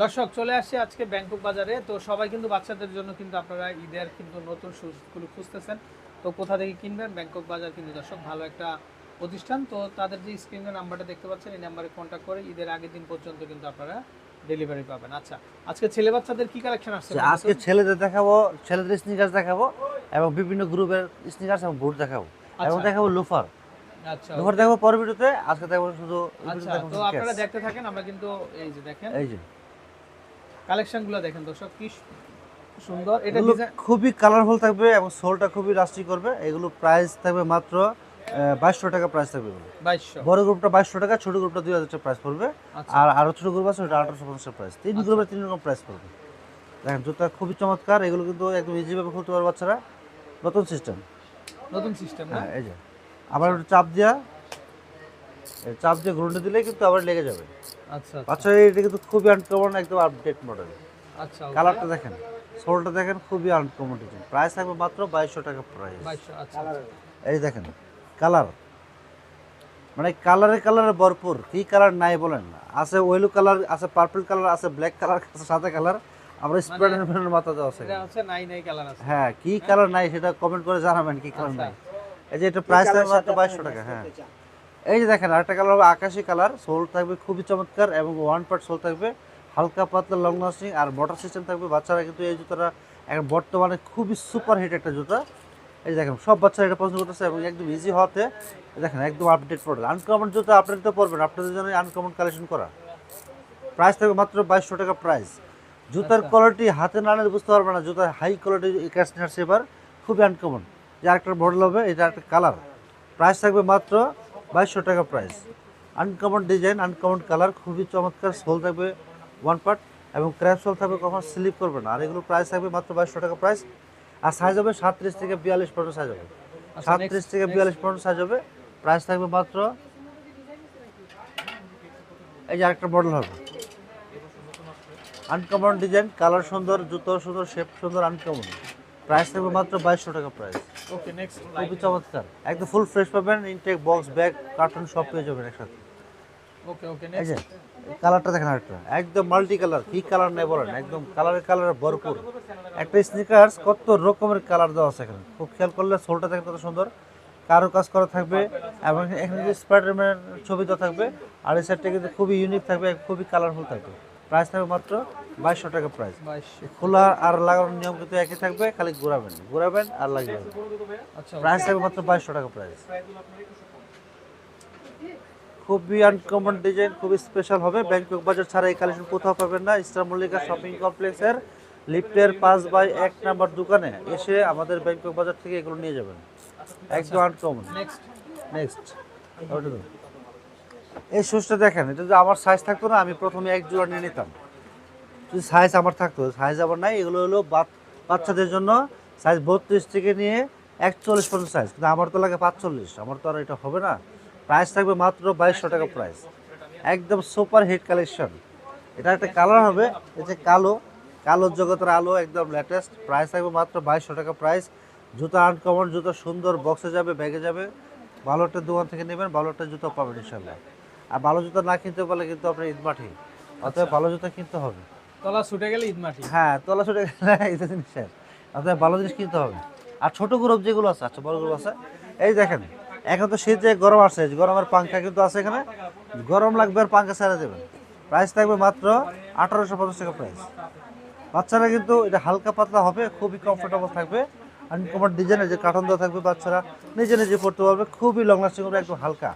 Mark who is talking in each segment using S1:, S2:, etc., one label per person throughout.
S1: দর্শক চলে আসছে আজকে ব্যাংকক বাজারে। তো সবাই কিন্তু বাচ্চাদের জন্য কিন্তু আপনারা ঈদের কিন্তু নতুন শুজগুলো খুঁজতেছেন। তো কোথা থেকে কিনবেন? ব্যাংকক বাজার কিন্তু দর্শক ভালো একটা প্রতিষ্ঠান। তো তাদের যে স্ক্রিনের নাম্বারটা দেখতে পাচ্ছেন এই নাম্বারে কন্ট্যাক্ট করে ঈদের আগের দিন পর্যন্ত কিন্তু আপনারা ডেলিভারি পাবেন। আচ্ছা আজকে ছেলে বাচ্চাদের কি কালেকশন আসছে?
S2: আজকে ছেলেদের দেখাবো ছেলেদের স্নিকার্স দেখাবো এবং বিভিন্ন গ্রুপের স্নিকার্স এবং বুট দেখাবো। এবং
S1: আচ্ছা।
S2: দেখাবো লোফার
S1: আচ্ছা
S2: লোফার দেখাবো পরের ভিডিওতে আজকে দেখাবো শুধু
S1: আচ্ছা তো আপনারা দেখতে থাকেন আমরা কিন্তু এই যে দেখেন।
S2: এই যে।
S1: কালেকশনগুলো দেখেন দর্শক কি সুন্দর। এটা
S2: খুবই কালারফুল থাকবে এবং সোলটা খুবই রাস্টি করবে। এগুলো প্রাইস থাকবে মাত্র বাইশশো টাকা প্রাইস থাকবে বড় গ্রুপটা বাইশশো টাকা ছোট গ্রুপটা দুই হাজার টাকা প্রাইস পড়বে।
S1: আচ্ছা।
S2: আর আরও ছোট গ্রুপ আছে ওটা আঠারোশো পঞ্চাশ প্রাইস তিন গ্রুপের তিন রকম প্রাইস পড়বে। দেখেন জুতা খুবই চমৎকার। এগুলো কিন্তু একদম ইজিভাবে খুলতে পারবে বাচ্চারা। নতুন সিস্টেম
S1: নতুন সিস্টেম
S2: হ্যাঁ এই যে। আবার চাপ দেওয়া চাপ দিয়ে ঘুরতে দিলে কিন্তু আবার লেগে যাবে।
S1: আচ্ছা
S2: বাচ্চা এটা কিন্তু খুবই আনকমন একদম আপডেট মডেল
S1: আচ্ছা
S2: কালারটা দেখেন সোলটা দেখেন খুবই আনকমন ডিজাইন প্রাইস থাকবে মাত্র বাইশশো টাকা প্রাইস
S1: আচ্ছা
S2: এই দেখেন কালার মানে কালারে কালারে ভরপুর কি কালার নাই বলেন আছে ওয়েলু কালার আছে পার্পল কালার আছে ব্ল্যাক কালার আছে সাদা কালার আমরা স্প্রেডের মাথা দেওয়া আছে
S1: নাই নাই কালার আছে।
S2: হ্যাঁ কি কালার নাই সেটা কমেন্ট করে জানাবেন কি কালার
S1: আচ্ছা।
S2: নাই। এই যে এটা প্রাইস থাকবে মাত্র বাইশশো টাকা হ্যাঁ। এই যে দেখেন আরেকটা কালার হবে আকাশি কালার সোল থাকবে খুবই চমৎকার এবং ওয়ান পার্ট সোল থাকবে হালকা পাতলা লং লাস্টিং আর মোটর সিস্টেম থাকবে। বাচ্চারা কিন্তু এই জুতাটা এখন বর্তমানে খুবই সুপার হিট একটা জুতা। এই যে দেখেন সব বাচ্চারা এটা পছন্দ করতেছে এবং একদম ইজি হওয়াতে দেখেন একদম আপডেট প্রোডাক্ট আনকমন জুতা আপনারা তো পড়বেন আপনাদের জন্য আনকমন কালেকশন করা। প্রাইস থাকবে মাত্র বাইশশো টাকা প্রাইস জুতার
S1: আচ্ছা।
S2: কোয়ালিটি হাতে না নিলে বুঝতে পারবে না জুতার হাই কোয়ালিটি ক্যাশনার সেবার খুবই আনকমন যে আরেকটা মডেল হবে এটা একটা কালার প্রাইস থাকবে মাত্র বাইশশো টাকা price uncommon design uncommon colour খুবই চমৎকার। সোল থাকবে ওয়ান পার্ট এবং ক্র্যাপ সোল থাকবে কখন স্লিপ করবে না। আর এগুলো প্রাইস থাকবে মাত্র বাইশশো টাকা প্রাইস আর সাইজ হবে সাতত্রিশ থেকে বিয়াল্লিশ পর্যন্ত সাইজ হবে।
S1: আচ্ছা,
S2: সাতত্রিশ থেকে বিয়াল্লিশ পর্যন্ত সাইজ হবে। প্রাইস থাকবে মাত্র এই যে আরেকটা মডেল হবে। আনকমন ডিজাইন কালার সুন্দর জুতো সুন্দর শেপ সুন্দর আনকমন প্রাইস থাকবে মাত্র বাইশশো টাকা প্রাইস
S1: ওকে নেক্সট
S2: খুবই চমৎকার। একদম ফুল ফ্রেশ পাবেন ইনটেক বক্স ব্যাগ কার্টুন সব পেয়ে যাবেন একসাথে।
S1: ওকে ওকে নেক্সট
S2: কালারটা দেখেন আরেকটা। একদম মাল্টি কালার কি কালার নেই বলেন একদম কালারে কালারে ভরপুর। একটা স্নিকার্স কত রকমের কালার দেওয়া আছে এখানে। খুব খেয়াল করলে সোলটা দেখেন কত সুন্দর। কারও কাজ করা থাকবে এবং এখানে যে স্পাইডারম্যানের ছবি দেওয়া থাকবে আর এই সাইডটা কিন্তু খুবই ইউনিক থাকবে খুবই কালারফুল থাকবে। প্রাইস থাকবে মাত্র বাইশশো টাকা প্রাইস খোলা আর লাগানোর নিয়ম কিন্তু একই থাকবে খালি ঘোরাবেন ঘোরাবেন আর লাগিয়ে দেবেন
S1: আচ্ছা
S2: প্রাইস থাকবে মাত্র বাইশশো টাকা প্রাইস খুবই আনকমন ডিজাইন খুবই স্পেশাল হবে। ব্যাংকক বাজার ছাড়া এই কালেকশন কোথাও পাবেন না। ইসলাম মল্লিকা শপিং কমপ্লেক্সের লিফটের পাঁচ বাই এক নাম্বার দোকানে এসে আমাদের ব্যাংকক বাজার থেকে এগুলো নিয়ে যাবেন। একদম আনকমন
S1: নেক্সট
S2: নেক্সট এই শুজটা দেখেন, এটা যদি আমার সাইজ থাকতো না, আমি প্রথমে এক জোড়া নিয়ে নিতাম। যদি সাইজ আমার থাকতো সাইজ আমার নাই, এগুলো হলো বাচ- বাচ্চাদের জন্য সাইজ বত্রিশ থেকে নিয়ে একচল্লিশ পর্যন্ত সাইজ কিন্তু আমার তো লাগে পাঁচচল্লিশ, আমার তো আর এটা হবে না। প্রাইস থাকবে মাত্র বাইশশো টাকা প্রাইস একদম সুপার হিট কালেকশন এটা একটা কালার হবে যে কালো কালোর জগতের আলো, একদম লেটেস্ট প্রাইস থাকবে মাত্র বাইশশো টাকা প্রাইস জুতো আনকমন জুতো সুন্দর বক্সে যাবে ব্যাগে যাবে। ভালো একটা দোকান থেকে নেবেন, ভালো একটা জুতো পাবেন ইনশাল্লাহ আর ভালো জুতো না কিনতে পারলে কিন্তু আপনার ঈদ মাঠি। অতএব ভালো জুতো কিনতে হবে।
S1: তলা ছুটে গেলে ঈদ মাটি
S2: হ্যাঁ তলা ছুটে গেলে এই যে জিনিসের অতএব ভালো জিনিস কিনতে হবে। আর ছোট গ্রুপ যেগুলো আছে আচ্ছা বড় গ্রুপ আছে এই দেখেন এখন তো শীতে গরম আসছে গরমের পাঙ্খা কিন্তু আছে এখানে। গরম লাগবে আর পাঙ্খা ছেড়ে দেবেন। প্রাইস থাকবে মাত্র আঠারোশো পঞ্চাশ টাকা প্রাইস বাচ্চারা কিন্তু এটা হালকা পাতলা হবে খুবই কমফোর্টেবল থাকবে। আনকমন ডিজাইনের যে কার্টন দেওয়া থাকবে বাচ্চারা নিজে নিজে পড়তে পারবে খুবই লং লাস্টিং হবে একটু হালকা।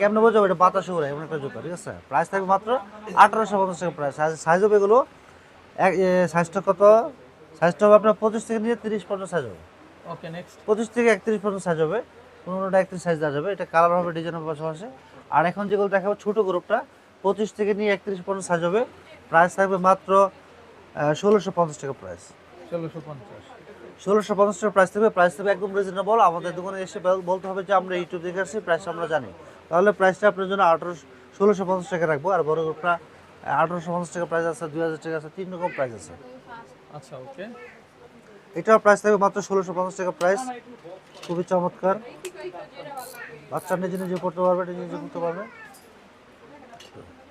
S2: কেমন বোঝাবো? এটা বাতাস উড়ে এমন একটা জুতো ঠিক আছে? প্রাইস থাকবে মাত্র আঠারোশো পঞ্চাশ টাকা প্রাইস সাইজ হবে এগুলো এক সাইজটা কত? সাইজটা হবে আপনার পঁচিশ থেকে নিয়ে তিরিশ পর্যন্ত সাইজ হবে।
S1: ওকে নেক্সট
S2: পঁচিশ থেকে একত্রিশ পর্যন্ত সাইজ হবে। পনেরোটা একত্রিশ সাইজ দেওয়া যাবে। এটা কালার হবে ডিজাইন হবে পাশাপাশি। আর এখন যেগুলো দেখাবো ছোটো গ্রুপটা পঁচিশ থেকে নিয়ে একত্রিশ পর্যন্ত সাইজ হবে। প্রাইস থাকবে মাত্র ষোলোশো পঞ্চাশ টাকা প্রাইস
S1: ষোলোশো পঞ্চাশ।
S2: ষোলোশো পঞ্চাশ টাকা প্রাইস থাকবে। প্রাইস থাকবে একদম রিজনেবল আমাদের দোকানে এসে বলতে হবে যে আমরা ইউটিউব দেখে আসছি প্রাইসটা আমরা জানি। তাহলে প্রাইসটা আপনার জন্য আঠারোশো ষোলোশো পঞ্চাশ টাকা রাখব। আর বড় গ্রুপটা আঠারোশো পঞ্চাশ টাকা প্রাইস আছে দুই হাজার টাকা আছে তিন রকম প্রাইস আছে।
S1: আচ্ছা ওকে
S2: এটার প্রাইস থাকবে মাত্র ষোলোশো পঞ্চাশ টাকা প্রাইস খুবই চমৎকার। বাচ্চা নিজে নিজে পড়তে পারবে নিজে নিজে পড়তে পারবে।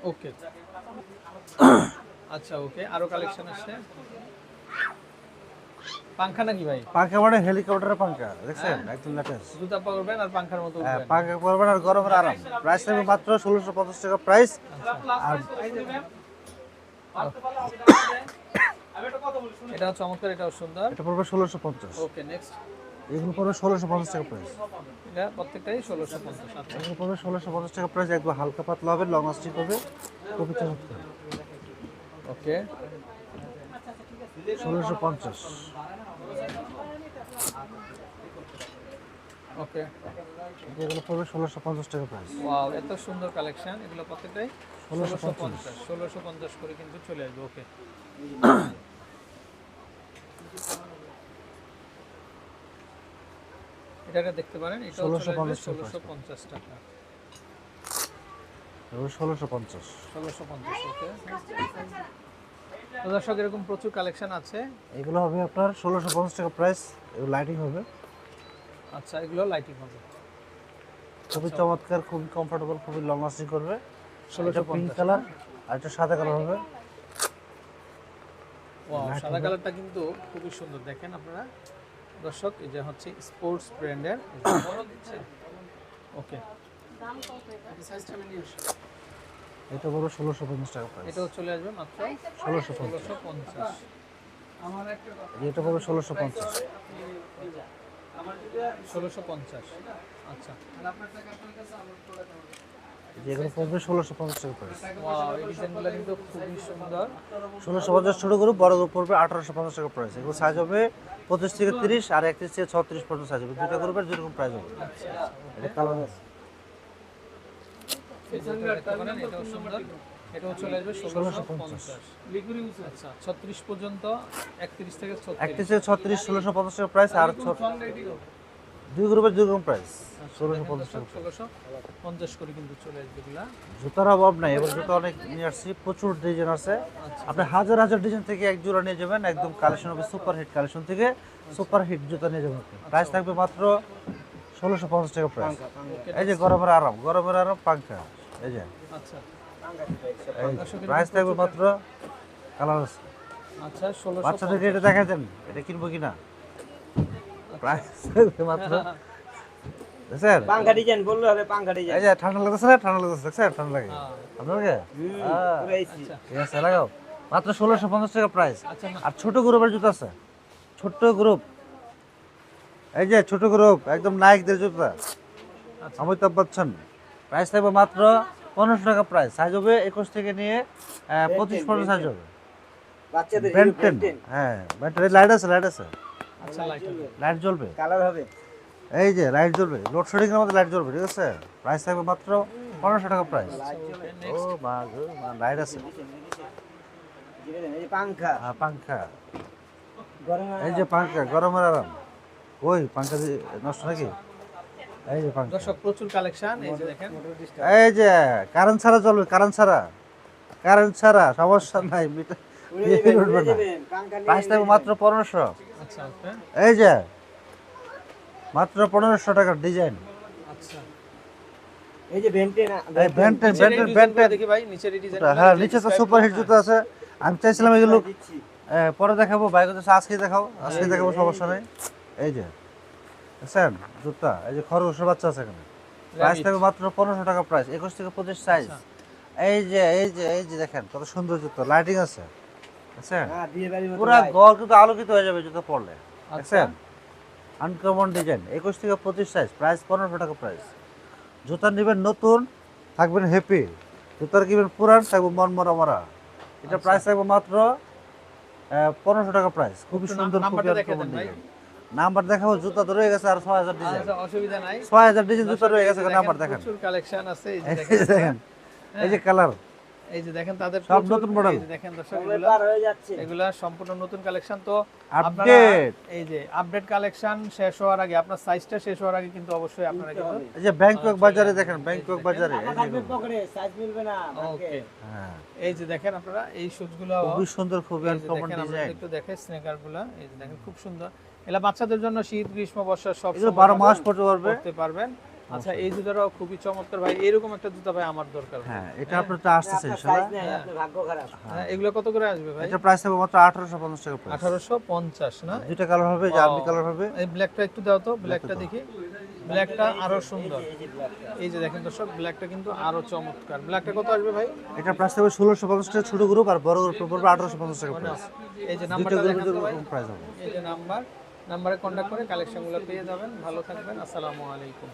S1: ওকে আচ্ছা ওকে আরও কালেকশন আসছে? পাংখা নাকি ভাই?
S2: পাঙ্খা মানে হেলিকপ্টারের পাঙ্খা দেখছেন? একদম লেটেস্ট।
S1: জুতা পরবেন আর পাংখার মতো
S2: হ্যাঁ পাঙ্খা করবেন আর গরমের আরাম। প্রাইস থাকবে মাত্র ষোলোশো পঞ্চাশ টাকা প্রাইস আর
S1: এটাও চমৎকার এটাও সুন্দর।
S2: এটা পড়বে ষোলোশো পঞ্চাশ।
S1: ওকে নেক্সট
S2: এগুলো পড়বে ষোলোশো পঞ্চাশ টাকা প্রাইস
S1: এটা প্রত্যেকটাই ষোলোশো পঞ্চাশ
S2: এগুলো পড়বে ষোলোশো পঞ্চাশ টাকা প্রাইস একদম হালকা পাতলা হবে লং লাস্টিং হবে। খুবই চমৎকার
S1: ওকে
S2: ষোলোশো পঞ্চাশ।
S1: ওকে
S2: এগুলো পড়বে ষোলোশো পঞ্চাশ টাকা প্রাইস
S1: ওয়াও এত সুন্দর কালেকশন এগুলো প্রত্যেকটাই ষোলোশো
S2: 1650
S1: পঞ্চাশ। ষোলোশো পঞ্চাশ করে কিন্তু চলে আসবে ওকে এটাকে দেখতে পারেন এটা
S2: 1650
S1: ষোলোশো পঞ্চাশ টাকা
S2: ষোলোশো পঞ্চাশ
S1: ষোলোশো পঞ্চাশ। ওকে দর্শক এরকম প্রচুর কালেকশন আছে।
S2: এগুলো হবে আপনার ষোলোশো পঞ্চাশ টাকা প্রাইস লাইটিং হবে।
S1: আচ্ছা এগুলো লাইটিং হবে।
S2: খুবই চমৎকার খুবই কমফোর্টেবল খুবই লং লাস্টিং করবে।
S1: ষোলোশো
S2: পিঙ্ক কালার আর একটা সাদা কালার হবে।
S1: ওয়াও সাদা কালারটা কিন্তু খুবই সুন্দর। দেখেন আপনারা দর্শক এই যে হচ্ছে স্পোর্টস ব্র্যান্ডের ওকে
S2: এটা বড় ষোলোশো পঞ্চাশ টাকা প্রাইস
S1: এটাও চলে আসবে মাত্র
S2: ষোলোশো পঞ্চাশ। এটা পড়বে ষোলোশো পঞ্চাশ।
S1: ষোলোশো পঞ্চাশ। আচ্ছা।
S2: যেগুলো পড়বে ষোলোশো পঞ্চাশ টাকা
S1: খুবই সুন্দর।
S2: ষোলোশো পঞ্চাশ ছোটো গ্রুপ বড় পড়বে আঠারোশো পঞ্চাশ টাকা প্রাইস এগুলো সাইজ হবে পঁচিশ থেকে তিরিশ আর একত্রিশ থেকে ছত্রিশ পর্যন্ত সাইজ হবে। দুটো গ্রুপের দুরকম প্রাইস হবে। এটা কালার আছে।
S1: এটাও চলে আসবে ষোলোশো পঞ্চাশ। আচ্ছা। ছত্রিশ পর্যন্ত একত্রিশ থেকে
S2: একত্রিশ থেকে ছত্রিশ ষোলোশো পঞ্চাশ টাকা প্রাইস আর দুই গ্রুপের দুই রকম প্রাইস ষোলোশো পঞ্চাশ টাকা
S1: ষোলোশো পঞ্চাশ করে কিন্তু চলে আসবে এগুলা।
S2: জুতার অভাব নাই এবার জুতা অনেক নিয়ে আসছি প্রচুর ডিজাইন আছে।
S1: আচ্ছা।
S2: আপনি হাজার হাজার ডিজাইন থেকে এক জোড়া নিয়ে যাবেন একদম কালেকশন হবে সুপার হিট কালেকশন থেকে সুপার হিট জুতা নিয়ে যাবেন প্রাইস থাকবে মাত্র ষোলোশো পঞ্চাশ টাকা প্রাইস এই যে গরমের আরাম গরমের আরাম পাঙ্খা। এই যে।
S1: আচ্ছা।
S2: প্রাইস থাকবে মাত্র কালার আছে।
S1: আচ্ছা ষোলোশো
S2: বাচ্চাদেরকে এটা দেখা যান এটা কিনবো কিনা? প্রাইস থাকবে মাত্র।
S3: পাঙ্খা ডিজাইন বললে হবে পাঙ্খা ডিজাইন
S2: এই যে ঠান্ডা লাগতেছে না ঠান্ডা লাগতেছে। দেখছেন? ঠান্ডা লাগে।
S1: হ্যাঁ,
S2: আপনাকে হ্যাঁ।
S1: আচ্ছা।
S2: ঠিক আছে লাগাও। মাত্র ষোলোশো পঞ্চাশ টাকা প্রাইস
S1: আচ্ছা
S2: আর ছোট গ্রুপের জুতো আছে। ছোট্ট গ্রুপ এই যে ছোট গ্রুপ একদম নায়কদের জুতা।
S1: আচ্ছা।
S2: অমিতাভ বচ্চন। প্রাইস থাকবে মাত্র পনেরোশো টাকা প্রাইস সাইজ হবে একুশ থেকে নিয়ে পঁচিশ পর্যন্ত সাইজ হবে।
S3: বাচ্চাদের
S2: হ্যাঁ লাইট আছে লাইট আছে।
S1: আচ্ছা লাইট
S2: লাইট জ্বলবে।
S3: কালার হবে।
S2: এই যে লাইট জ্বলবে। লোডশেডিং এর মধ্যে লাইট জ্বলবে ঠিক আছে? প্রাইস থাকবে মাত্র পনেরোশো টাকা প্রাইস ও মা লাইট আছে।
S3: পাঙ্খা
S2: হ্যাঁ পাঙ্খা এই যে পাঙ্খা গরমের আরাম। ওই পাঙ্খা নষ্ট নাকি? এই যে
S1: দর্শক প্রচুর কালেকশন এই যে দেখেন।
S2: এই যে কারেন্ট ছাড়া চলবে কারেন্ট ছাড়া। কারেন্ট ছাড়া সমস্যা নাই মিটার উঠবে না।
S3: যাবেন, পাঙ্খা নিয়ে
S2: প্রাইস থাকবে মাত্র পনেরোশো।
S1: আচ্ছা
S2: এই যে মাত্র পনেরোশো টাকার ডিজাইন
S1: আচ্ছা।
S3: এই যে
S2: এই
S1: দেখি ভাই ডিজাইন
S2: হ্যাঁ নিচে তো সুপার হিট জুতো আছে। আমি চাইছিলাম এগুলো
S3: দিচ্ছি।
S2: পরে দেখাবো বাইক আজকে দেখাও আজকে দেখাবো সমস্যা নেই। এই যে। দেখছেন জুতা এই যে খরগোশের বাচ্চা আছে এখানে। প্রাইস থাকবে মাত্র পনেরোশো টাকা প্রাইস একুশ থেকে পঁচিশ সাইজ এই যে এই যে এই যে দেখেন কত সুন্দর জুতো লাইটিং আছে।
S3: হ্যাঁ
S2: পুরা। ঘর কিন্তু আলোকিত হয়ে যাবে জুতো
S1: আচ্ছা।
S2: আনকমন ডিজাইন একুশ থেকে পঁচিশ সাইজ প্রাইস পনেরোশো টাকা প্রাইস জুতা নেবেন নতুন থাকবেন হ্যাপি জুতার কিনবেন পুরান থাকবে মন মরা। মরা এটা প্রাইস থাকবে মাত্র পনেরোশো টাকা প্রাইস খুবই সুন্দর খুবই আনকমন ডিজাইন নাম্বার দেখাবো জুতা তো রয়ে গেছে আর ছয় হাজার ডিজাইন
S1: আচ্ছা অসুবিধা নাই।
S2: ছয় হাজার ডিজাইন জুতা রয়ে গেছে নাম্বার দেখেন।
S1: প্রচুর কালেকশন আছে এই যে
S2: এই
S1: দেখেন
S2: যে দেখেন এই যে কালার
S1: এই যে দেখেন তাদের
S2: সব নতুন
S1: যে দেখেন দর্শক এগুলা
S3: পার হয়ে যাচ্ছে।
S1: এগুলা সম্পূর্ণ নতুন কালেকশন তো আপনারা
S2: আপডেট
S1: এই যে আপডেট কালেকশন শেষ হওয়ার আগে আপনার সাইজটা শেষ হওয়ার আগে কিন্তু অবশ্যই আপনারা কিন্তু
S2: এই যে ব্যাংকক বাজারে দেখেন ব্যাংকক বাজারে।
S3: সাইজ মিলবে না
S1: ওকে
S2: হ্যাঁ।
S1: এই যে দেখেন আপনারা এই শুজগুলো
S2: খুবই সুন্দর
S1: এই
S2: আনকমন
S1: দেখেন
S2: ডিজাইন
S1: একটু দেখে স্নেকারগুলা এই যে দেখেন খুব সুন্দর। এগুলা বাচ্চাদের জন্য শীত গ্রীষ্ম বর্ষা সব
S2: এগুলো
S1: সময়
S2: বারো মাস
S1: কিন্তু
S2: পড়তে পারবে।
S1: করতে পারবেন। আচ্ছা এই জুতাটাও খুবই চমৎকার ভাই। এরকম একটা জুতা ভাই আমার দরকার।
S2: হ্যাঁ এটা আপনার তো আসতেছে
S3: আপনার
S2: ইনশাল্লাহ।
S3: size আপনার ভাগ্য খারাপ।
S1: হ্যাঁ এগুলো কত করে আসবে ভাই?
S2: এটা প্রাইস হবে মাত্র আঠারোশো পঞ্চাশ টাকা price।
S1: আঠারোশো পঞ্চাশ না?
S2: দুইটা কালার হবে জার্নি
S1: Wow.
S2: কালার হবে।
S1: এই ব্ল্যাকটা একটু দাও তো ব্ল্যাকটা দেখি। ব্ল্যাকটা আরও সুন্দর।
S3: এই যে
S1: দেখেন দর্শক ব্ল্যাকটা কিন্তু আরও চমৎকার। ব্ল্যাকটা কত আসবে ভাই?
S2: এটা প্রাইস হবে ষোলোশো পঞ্চাশ টাকা ছোট গ্রুপ আর বড় গ্রুপ পড়বে আঠারোশো পঞ্চাশ টাকা
S1: মানে
S2: প্রাইস
S1: এই যে নাম্বারটা দেখেন তো
S2: প্রাইস হবে।
S1: এই যে নাম্বার নাম্বারে কন্ট্যাক্ট করে কালেকশনগুলো পেয়ে যাবেন। ভালো থাকবেন। আসসালামু আলাইকুম।